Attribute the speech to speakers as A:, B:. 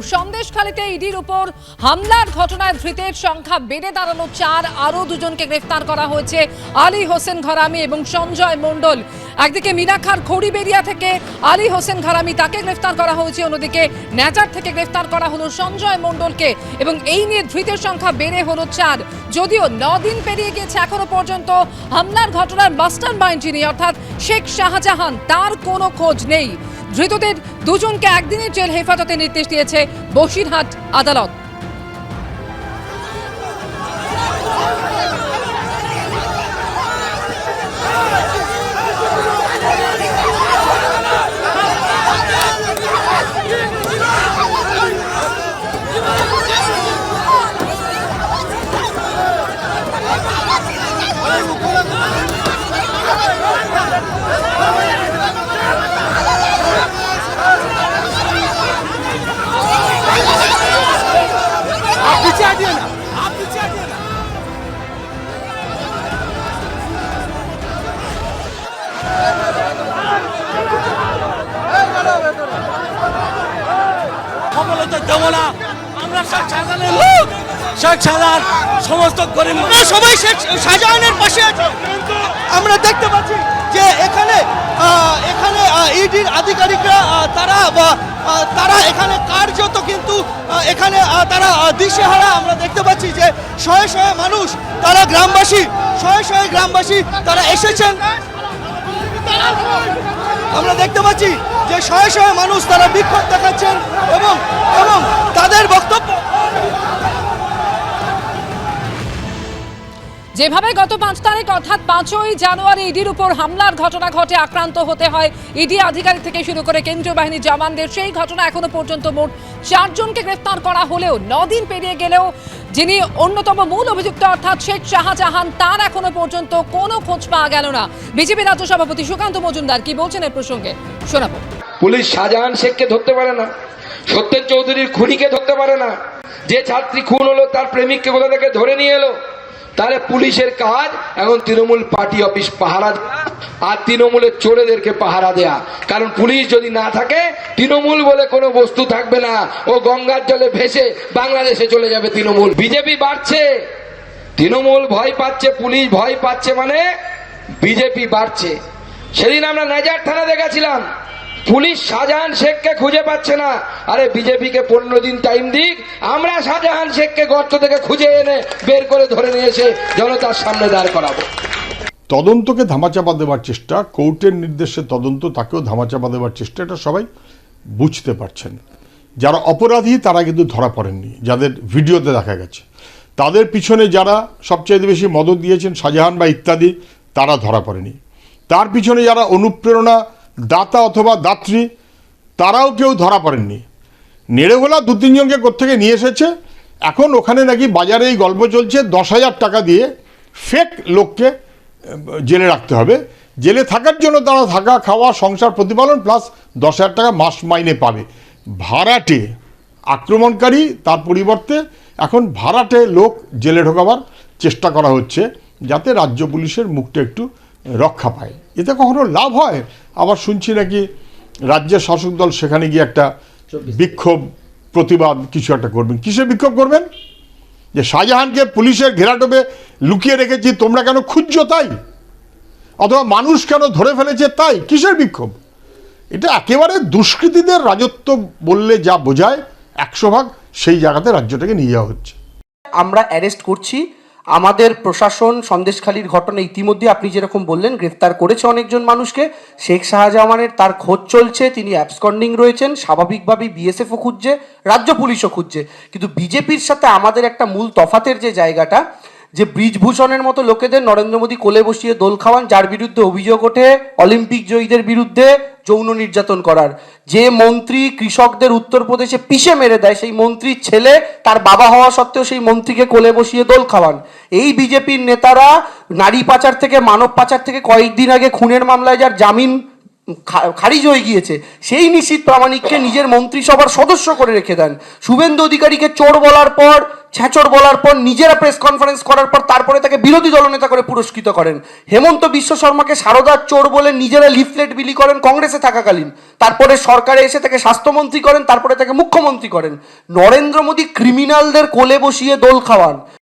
A: সন্দেশখালীতে ইডির উপর হামলার ঘটনায় ধৃতের সংখ্যা বেড়ে দাঁড়ানো চার, আরও দুজনকে গ্রেফতার করা হয়েছে আলী হোসেন ঘরামি এবং সঞ্জয় মণ্ডল। একদিকে মিনাখার খড়িবেরিয়া থেকে আলী হোসেন ঘরামি তাকে গ্রেফতার করা হয়েছে, অন্যদিকে ন্যাচার থেকে গ্রেফতার করা হলো সঞ্জয় মণ্ডলকে এবং এই নিয়ে ধৃতের সংখ্যা বেড়ে হলো চার। যদিও দিন পেরিয়ে গিয়েছে এখনও পর্যন্ত, হামলার ঘটনার মাস্টার মাইন্ড যিনি, অর্থাৎ শেখ শাহজাহান, তার কোনো খোঁজ নেই। ধৃতদের দুজনকে একদিনের জেল হেফাজতে নির্দেশ দিয়েছে বসিরহাট আদালত।
B: দেবো না আমরা শেখ শাহজাহানের লোক। শেখ শাহজাহান সমস্ত গরিব
C: আমরা সবাই শেখ শাহজাহানের পাশে আছি। আমরা দেখতে পাচ্ছি যে এখানে এখানে ইডির আধিকারিকরা তারা তারা এখানে কার্যত কিন্তু এখানে তারা দিশেহারা। আমরা দেখতে পাচ্ছি যে শয়ে শয়ে মানুষ তারা গ্রামবাসী শয়ে শয়ে গ্রামবাসী তারা এসেছেন। আমরা দেখতে পাচ্ছি যে শয়ে শয়ে মানুষ তারা বিক্ষোভ দেখাচ্ছেন এবং
A: যেভাবে গত পাঁচ তারিখ অর্থাৎ পাঁচই জানুয়ারি ইডির উপর হামলার ঘটনা ঘটে, আক্রান্ত হতে হয়। ইডি আধিকারিক থেকে শুরু করে কেন্দ্রীয় বাহিনীর জওয়ানদের, সেই ঘটনা এখনও পর্যন্ত মোট চারজনকে গ্রেফতার করা হলেও নদিন পেরিয়ে গেলেও যিনি অন্যতম মূল অভিযুক্ত অর্থাৎ শেখ শাহজাহান, তার এখনও পর্যন্ত কোনো খোঁজ পাওয়া গেল না। বিজেপি রাজ্য সভাপতি সুকান্ত মজুমদার কি বলছেন এ প্রসঙ্গে? শোনাবো।
D: পুলিশ শাহজাহান শেখকে ধরতে পারে না, সত্যেন চৌধুরীর খুনিকে ধরতে পারে না। যে ছাত্রী খুন হলো, তার প্রেমিককে কোথা থেকে ধরে নিয়ে এলো? তাহলে পুলিশের কাজ, এখন তৃণমূল পার্টি অফিস পাহারা আর তৃণমূলের চোরেদেরকে পাহারা দেয়া। কারণ পুলিশ যদি না থাকে, তৃণমূল বলে কোনো বস্তু থাকবে না। ও গঙ্গার জলে ভেসে বাংলাদেশে চলে যাবে তৃণমূল। বিজেপি বাড়ছে। তৃণমূল ভয় পাচ্ছে, পুলিশ ভয় পাচ্ছে মানে বিজেপি বাড়ছে। সেদিন আমরা নাজার থানাতে গেছিলাম। পুলিশ শাহজাহান শেখকে খুঁজে পাচ্ছে না। আরে, বিজেপিকে পনেরো দিন টাইম দিক, আমরা শাহজাহান শেখকে গর্ত থেকে খুঁজে এনে বের করে ধরে নিয়ে এসে জনতার সামনে দাঁড় করাবো।
E: তদন্তকে ধামাচাপা দেওয়ার চেষ্টা, কোর্টের নির্দেশে তদন্ত, তাকেও ধামাচাপা দেওয়ার চেষ্টা, এটা সবাই বুঝতে পারছেন। যারা অপরাধী, তারা কিন্তু ধরা পড়েননি, যাদের ভিডিওতে দেখা গেছে। তাদের পিছনে যারা সবচেয়ে বেশি মদত দিয়েছেন শাহজাহান বা ইত্যাদি, তারা ধরা পড়েনি। তার পিছনে যারা অনুপ্রেরণা দাতা অথবা দাত্রী, তারাও কেউ ধরা পড়েননি। নেড়েগোলা দু তিনজনকে কোত্থেকে নিয়ে এসেছে? এখন ওখানে নাকি বাজারে এই গল্প চলছে, দশ হাজার টাকা দিয়ে ফেক লোককে জেলে রাখতে হবে। জেলে থাকার জন্য তারা থাকা, খাওয়া, সংসার প্রতিপালন প্লাস দশ হাজার টাকা মাস মাইনে পাবে। ভাড়াটে আক্রমণকারী তার পরিবর্তে এখন ভাড়াটে লোক জেলে ঢোকাবার চেষ্টা করা হচ্ছে, যাতে রাজ্য পুলিশের মুখটা একটু রক্ষা পায়। এতে কখনো লাভ হয়? আবার শুনছি নাকি রাজ্যের শাসক দল সেখানে গিয়ে একটা বিক্ষোভ প্রতিবাদ কিছু একটা করবেন। কিসের বিক্ষোভ করবেন? যে শাহজাহানকে পুলিশের ঘেরাটোপে লুকিয়ে রেখেছি তোমরা কেন খুঁজছো তাই? অথবা মানুষ কেন ধরে ফেলেছে তাই? কিসের বিক্ষোভ? এটা একেবারে দুষ্কৃতীদের রাজত্ব বললে যা বোঝায় একশো ভাগ সেই জায়গাতে রাজ্যটাকে নিয়ে যাওয়া হচ্ছে।
F: আমরা অ্যারেস্ট করছি আমাদের প্রশাসন সন্দেশখালীর ঘটনা ইতিমধ্যে আপনি যেরকম বললেন, গ্রেফতার করেছে অনেকজন মানুষকে। শেখ শাহজাহানের তার খোঁজ চলছে, তিনি অ্যাবসকন্ডিং রয়েছেন, স্বাভাবিকভাবেই বিএসএফও খুঁজছে, রাজ্য পুলিশও খুঁজছে। কিন্তু বিজেপির সাথে আমাদের একটা মূল তফাতের যে জায়গাটা যে ব্রিজভূষণের মতো লোকেদের নরেন্দ্র মোদী কোলে বসিয়ে দোল খাওয়ান, যার বিরুদ্ধে অভিযোগ ওঠে অলিম্পিক জয়ীদের বিরুদ্ধে যৌন নির্যাতন করার। যে মন্ত্রী কৃষকদের উত্তরপ্রদেশে পিষে মেরে দেয়, সেই মন্ত্রীর ছেলে তার বাবা হওয়া সত্ত্বেও সেই মন্ত্রীকে কোলে বসিয়ে দোল খাওয়ান। এই বিজেপির নেতারা নারী পাচার থেকে, মানব পাচার থেকে কয়েকদিন আগে খুনের মামলায় যার জামিন খারিজ হয়ে গিয়েছে। সেই নিশীত প্রামাণিককে নিজের মন্ত্রিসভার সদস্য করে রেখে দেন। শুভেন্দু অধিকারীকে চোর বলার পর, ছ্যাঁচর বলার পর, নিজেরা প্রেস কনফারেন্স করার পর তারপরে তাকে বিরোধী দলনেতা করে পুরস্কৃত করেন। হেমন্ত বিশ্ব শর্মাকে সারদার চোর বলে নিজেরা লিফলেট বিলি করেন কংগ্রেসে থাকাকালীন। তারপরে সরকারে এসে তাকে স্বাস্থ্যমন্ত্রী করেন, তারপরে তাকে মুখ্যমন্ত্রী করেন। নরেন্দ্র মোদী ক্রিমিনালদের কোলে বসিয়ে দোল খাওয়ান।